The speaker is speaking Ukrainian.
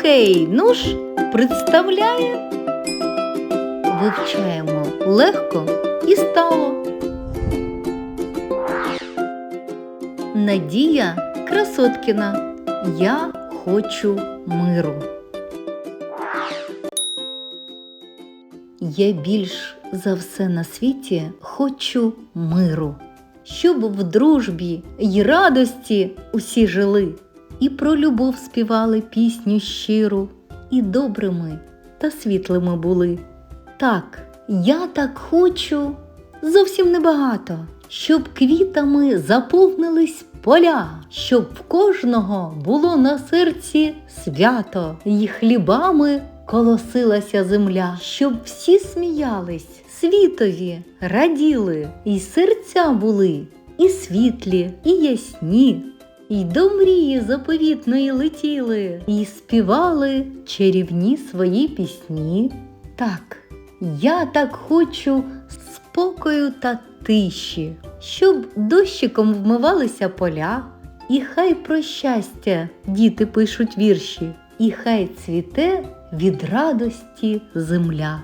Окей, ну ж, представляє. Вивчаємо легко і стало. Надія Красоткіна. Я хочу миру. Я більш за все на світі хочу миру, щоб в дружбі й радості усі жили, і про любов співали пісню щиру, і добрими та світлими були. Так, я так хочу зовсім небагато, щоб квітами заповнились поля, щоб в кожного було на серці свято, і хлібами колосилася земля, щоб всі сміялись, світові раділи, і серця були, і світлі, і ясні. І до мрії заповітної летіли, і співали чарівні свої пісні. Так, я так хочу спокою та тиші, щоб дощиком вмивалися поля, і хай про щастя діти пишуть вірші, і хай цвіте від радості земля.